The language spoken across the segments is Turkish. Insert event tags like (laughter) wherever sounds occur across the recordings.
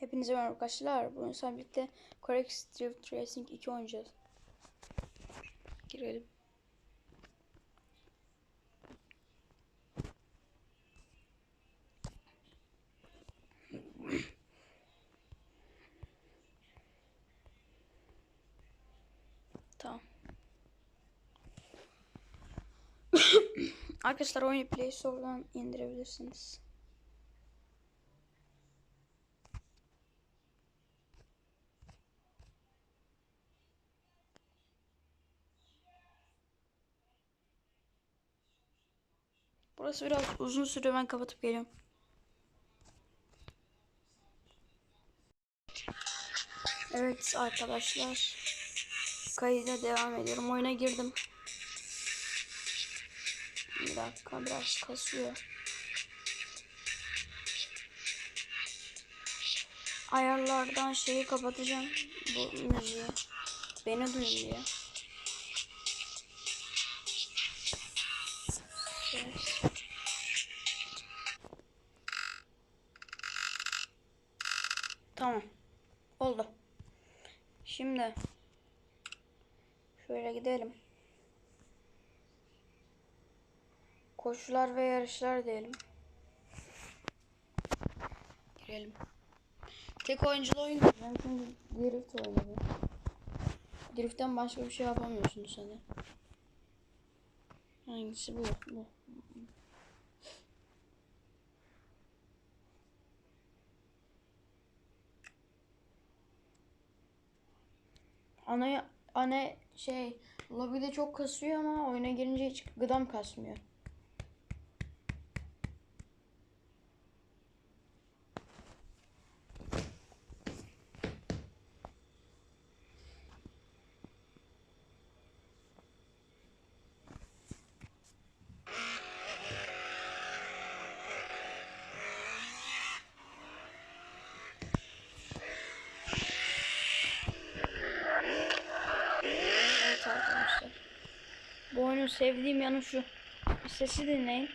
Hepinize merhaba arkadaşlar. Bugün sizlerle birlikte Correct Drift Racing 2 oynayacağız. Girelim. Tamam. (coughs) Arkadaşlar oyunu Play Store'dan indirebilirsiniz. Burası biraz uzun sürüyor ben kapatıp geliyorum. Evet arkadaşlar. Kayıda devam ediyorum. Oyuna girdim. Bir dakika biraz kasıyor. Ayarlardan şeyi kapatacağım. Bu müziği. Beni duyun diye. Evet. Tamam. Oldu. Şimdi şöyle gidelim. Koşular ve yarışlar diyelim. Girelim. Tek oyunculu oyun. Ben şimdi Drift oynadım. Drift'ten başka bir şey yapamıyorsunuz hani. Hangisi bu? Bu. Ana ana şey lobide çok kasıyor ama oyuna girince hiç gıdam kasmıyor. Sevdiğim yanı şu. Sesi dinleyin.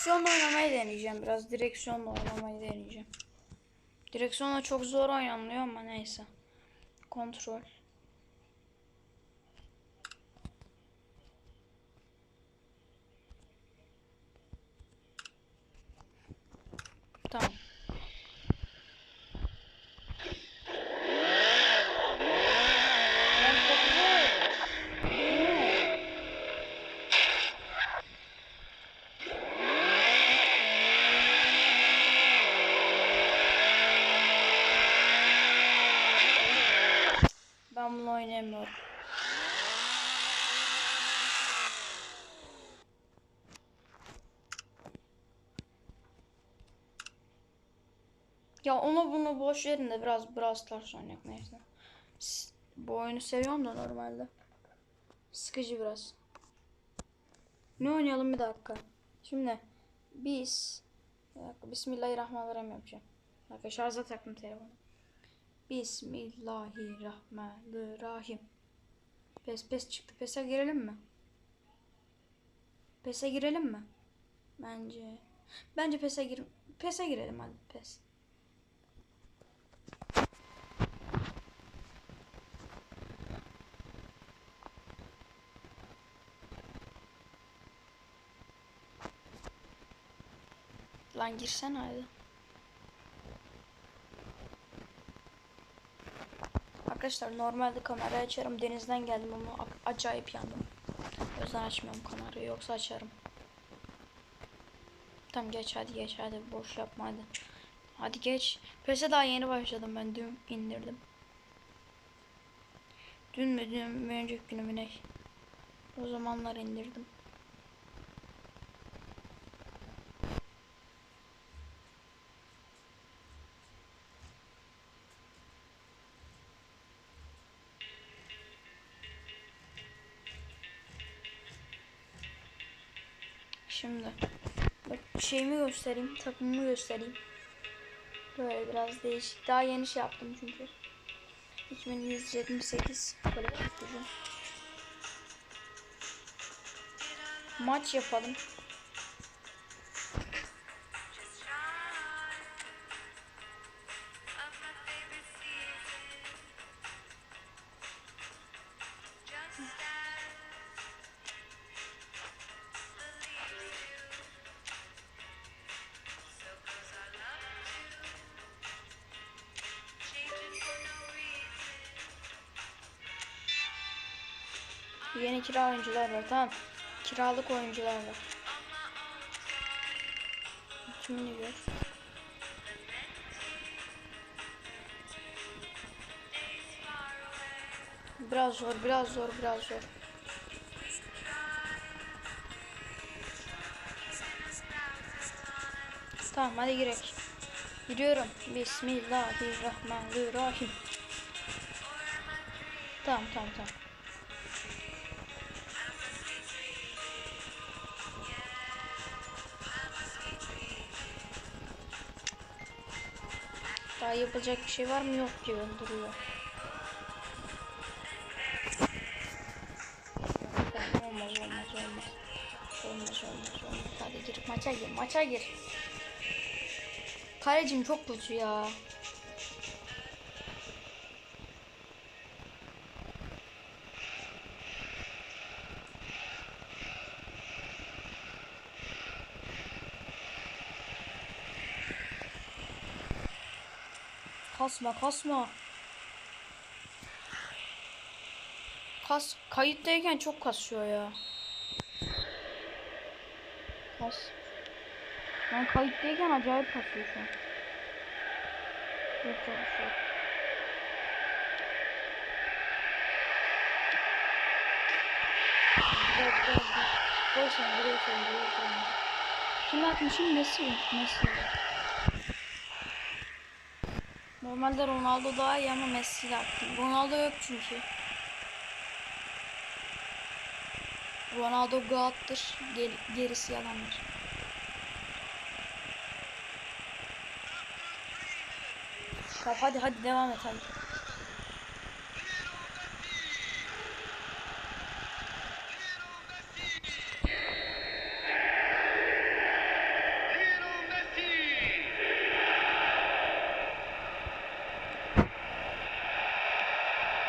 Direksiyonla oynamayı deneyeceğim. Biraz direksiyonla oynamayı deneyeceğim. Direksiyonla çok zor oynanıyor ama neyse. Kontrol. Tamam. Ben çok zor. Ben bunu oynayamıyorum. Ya onu bunu boş verin de biraz Brawl Stars oynayak neyse. Bu oyunu seviyorum da normalde. Sıkıcı biraz. Ne oynayalım bir dakika. Şimdi biz Bismillahirrahmanirrahim yapacağım. Bir dakika şarja taktım telefonu. Bismillahirrahmanirrahim. Pes pes çıktı. Pes'e girelim mi? Pes'e girelim mi? Bence. Bence Pes'e gir Pes'e girelim hadi Pes. Lan girsene hadi. Arkadaşlar normalde kamerayı açarım. Denizden geldim ama acayip yandım. O yüzden açmıyorum kamerayı. Yoksa açarım. Tamam geç hadi geç hadi. Boş yapma hadi. Hadi geç. PES'e daha yeni başladım ben. Dün indirdim. Dün mü dün mü önceki günü mü ne? O zamanlar indirdim. Şimdi bak şeyimi göstereyim, takımımı göstereyim. Böyle biraz değişik. Daha yeni şey yaptım çünkü. 2178 kolektif gücüm. Maç yapalım. Kira oyuncular var tamam. Kiralık oyuncular var. Kimini gör. Biraz zor, biraz zor, biraz zor. Tamam hadi girek. Giriyorum. Bismillahirrahmanirrahim. Tamam tamam tamam. Daha yapacak bir şey var mı? Yok diyor duruyor. Olmaz olmaz olmaz. Olmaz olmaz olmaz. Hadi gir maça gir maça gir. Kalecim çok kötü ya. Kasma kasma. Kas kayıttayken çok kasıyor ya. Kas. Ben kayıttayken acayip kasıyor şu an. Çok çalışıyor. Dur dur dur. Boş ver, boş ver, boş ver. Kim atmışım? Messi. Messi. Normalde Ronaldo daha iyi ama Messi ile attım. Ronaldo yok çünkü. Ronaldo God'dır. Ger gerisi yalandır. Hadi hadi devam et hadi. Lionel Messi.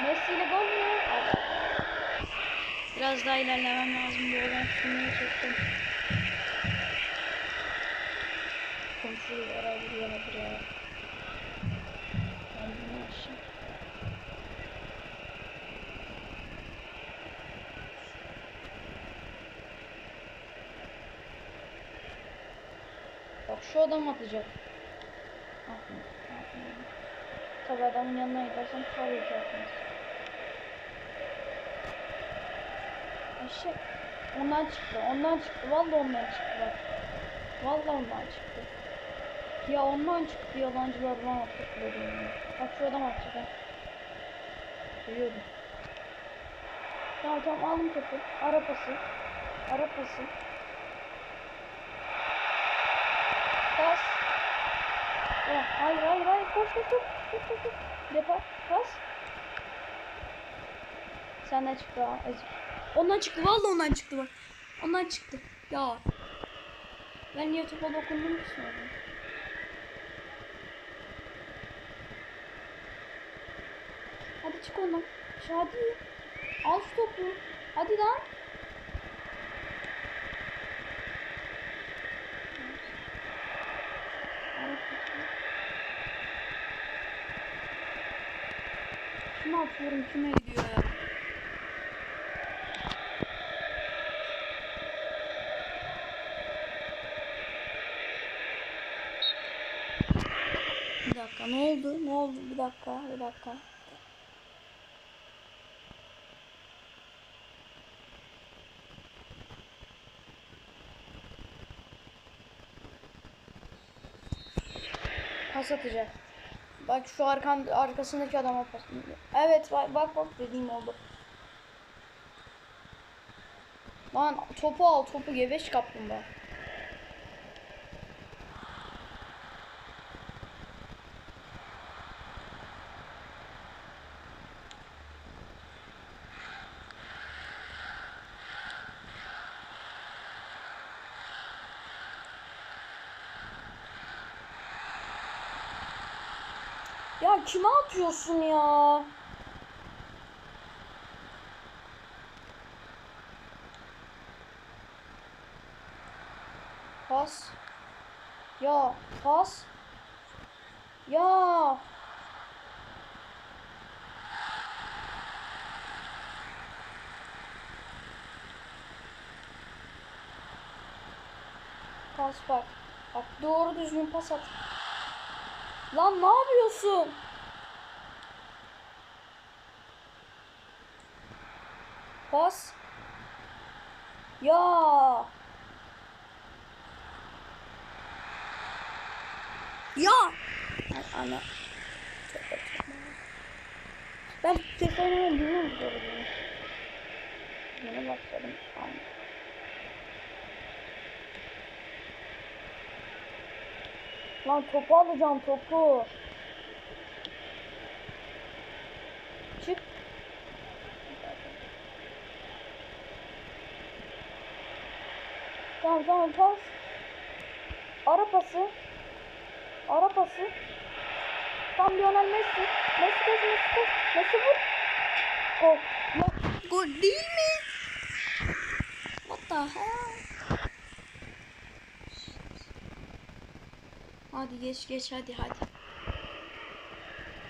Messi ile gol mü? Al. Biraz daha ilerlemem lazım. Bu olan şunu çektim. Komşuyu herhalde yenedir ya. Ben bunu açayım. Bak şu adam atacak. Atmıyor. Atmıyor. Tabi adamın yanına gidersen tabii ki atmaz. Eşek. Ondan çıktı. Ondan çıktı. Vallahi ondan çıktı bak. Vallahi ondan çıktı. Ya ondan çıktı yalancılar bana attıkları. Bak şu adam ha. Duyuyordum. Tamam tamam aldım topu. Ara pası. Ara pası. Pas. Ya, hayır hayır hayır koş koş koş koş koş koş. Defa pas. Senden çıktı ha ezik. Ondan çıktı vallahi ondan çıktı bak. Ondan çıktı. Ya. Ben niye topa dokundum ki sonra? Hadi çık ondan. Şu hadi. Al şu topu. Hadi lan. Kime atıyorum kime gidiyor ya? Bir dakika ne oldu? Ne oldu? Bir dakika, bir dakika. Pas atacak. Bak şu arkan arkasındaki adama pas. Evet bak bak, bak dediğim oldu. Lan topu al topu gebeş kaplumbağa. Ya kime atıyorsun ya? Pas. Ya pas. Ya. Pas bak. Bak doğru düzgün pas at. Lan ne yapıyorsun? Pas. Ya. Ya. Ay, Ana. Ben telefonumu bilmiyorum bu arada. Yeni başladım. Tamam. Lan topu alacağım topu. Tamam tamam pas. Ara pası. Ara pası. Tam Lionel Messi. Messi koş Messi koş. Messi vur. Gol. Gol değil mi? What the hell? Hadi geç geç hadi hadi.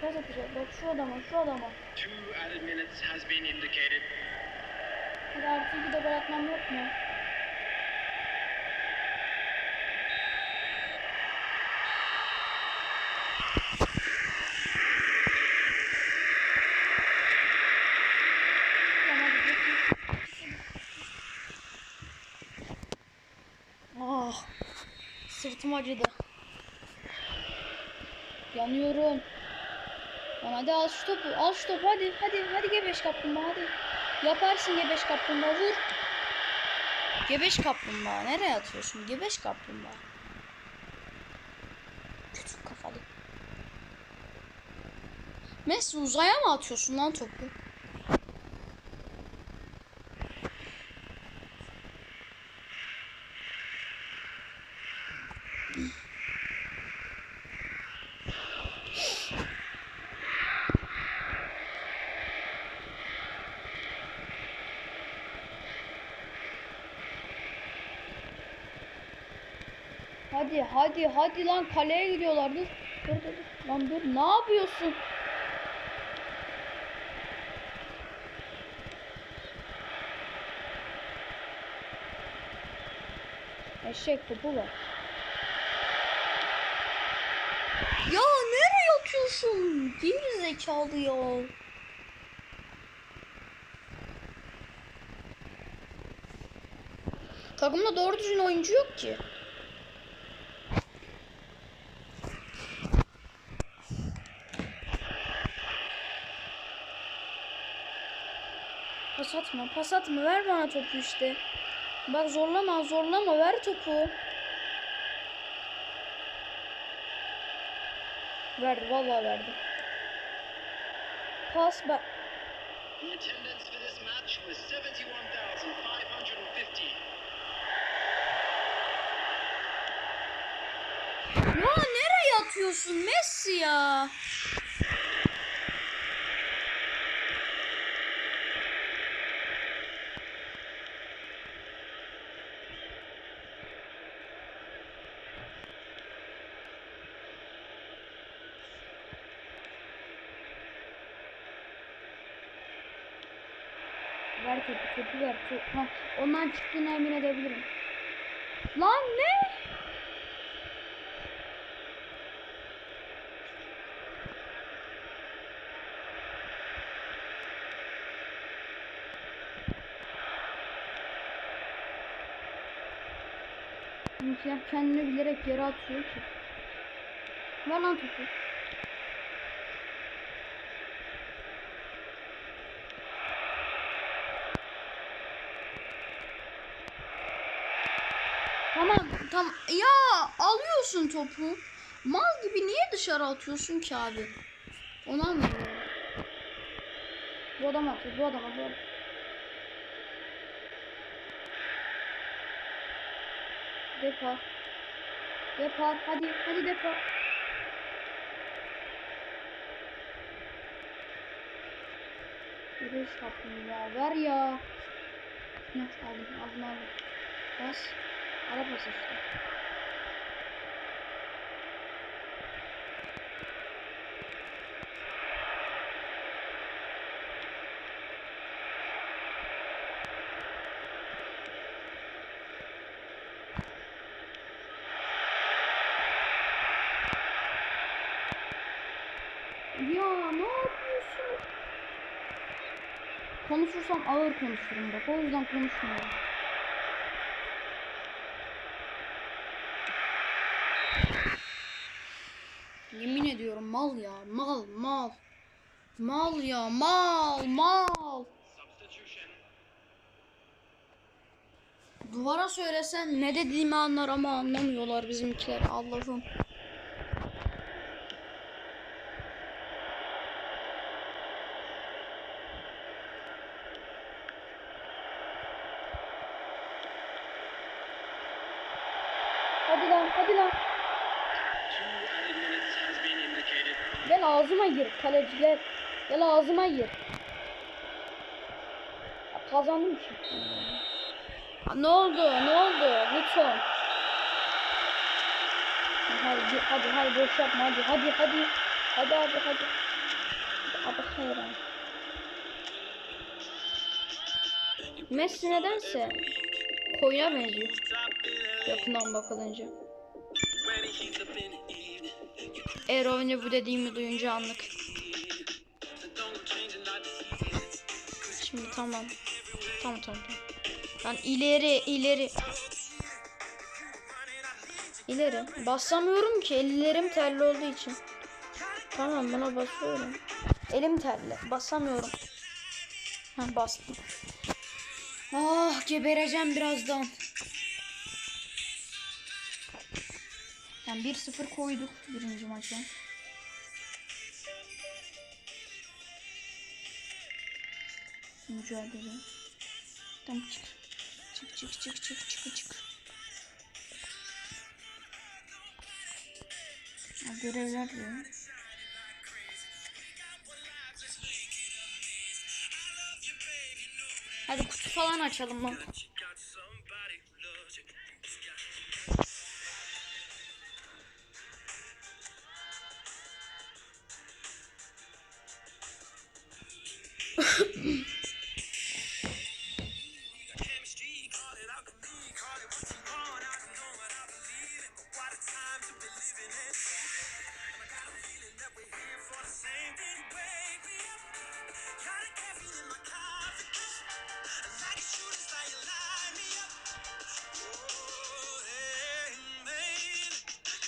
Pas atacak. Bak şu adama şu adama. Two added minutes has been indicated. Hadi artı iki de bırakmam yok mu? Tamam, hadi geç. Ah, sırtım acıdı. Yanıyorum. Lan hadi al şu topu, al şu topu hadi, hadi, hadi gebeş kaplumbağa hadi. Yaparsın gebeş kaplumbağa vur. Gebeş kaplumbağa nereye atıyorsun? Gebeş kaplumbağa. Küçük kafalı. Messi uzaya mı atıyorsun lan topu? Hadi hadi hadi lan kaleye gidiyorlar dur. Dur dur dur. Lan dur ne yapıyorsun? Eşek topu var. Ya nereye atıyorsun? Geri zekalı ya. Takımda doğru düzgün oyuncu yok ki. Pas atma, pas atma. Ver bana topu işte. Bak zorlama, zorlama. Ver topu. Verdi, vallahi verdi. Pas bak. Attendance for this match was 71,550. Ya nereye atıyorsun Messi ya? Topu, topu ver. Top. Ha, ondan çıktığına emin edebilirim. Lan ne? Bizimkiler kendini bilerek yere atıyor ki. Ver lan topu. Tamam tam ya alıyorsun topu. Mal gibi niye dışarı atıyorsun ki abi? Onu anlamıyorum. Bu adam atıyor bu adam adam. Depar. Depar hadi hadi depar. Yürü sapını ya ver ya. Aldım aldım aldım. Bas. Ara bas işte. Konuşursam ağır konuşurum bak. O yüzden konuşmuyorum. Yemin ediyorum mal ya. Mal mal. Mal ya mal mal. Duvara söylesen ne dediğimi anlar ama anlamıyorlar bizimkiler Allah'ım. Hadi lan hadi lan. Two added minutes has been indicated. Gel ağzıma gir kaleci gel. Ağzıma gir. Kazandım. Ha, Ne oldu? Ne oldu? Lütfen. Hadi hadi hadi boş yapma hadi hadi hadi. Hadi hadi hadi. Abi hayır abi. Messi nedense koyuna benziyor. Yakından bakılınca. Eğer oyunu bu dediğimi duyunca anlık. Şimdi tamam. Tamam tamam tamam. Ben ileri ileri. İleri. Basamıyorum ki ellerim terli olduğu için. Tamam buna basıyorum. Elim terli. Basamıyorum. Ha bastım. Ah gebereceğim birazdan. Yani 1-0 koyduk birinci maça. Mücadele. Tamam çık. Çık çık çık çık çık çık. Ha, görevler diyor. Hadi kutu falan açalım lan.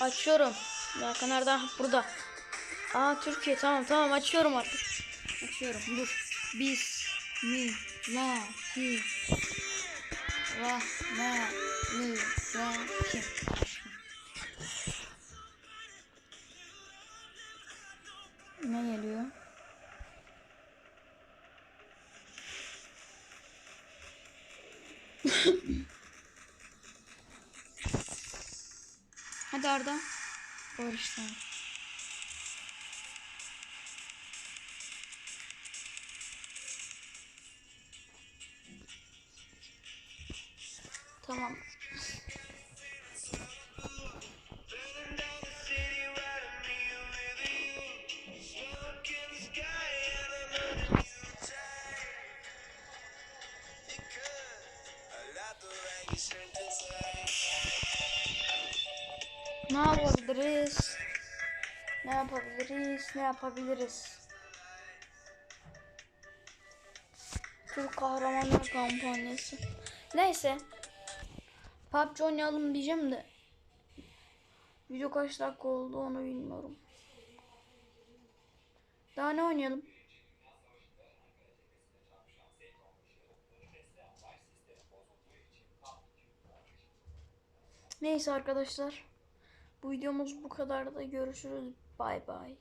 Açıyorum. Ya nereden? Burada. Aa Türkiye tamam tamam açıyorum artık. Açıyorum dur. Biz mi la hi la la li la hi. Ne geliyor? (laughs) Hadi Arda. Barış sen. Tamam. Certain ne yapabiliriz? Ne yapabiliriz? Ne yapabiliriz? Türk kahramanlar kampanyası. Neyse. PUBG oynayalım diyeceğim de. Video kaç dakika oldu onu bilmiyorum. Daha ne oynayalım? Neyse arkadaşlar. Bu videomuz bu kadar da görüşürüz. Bay bay.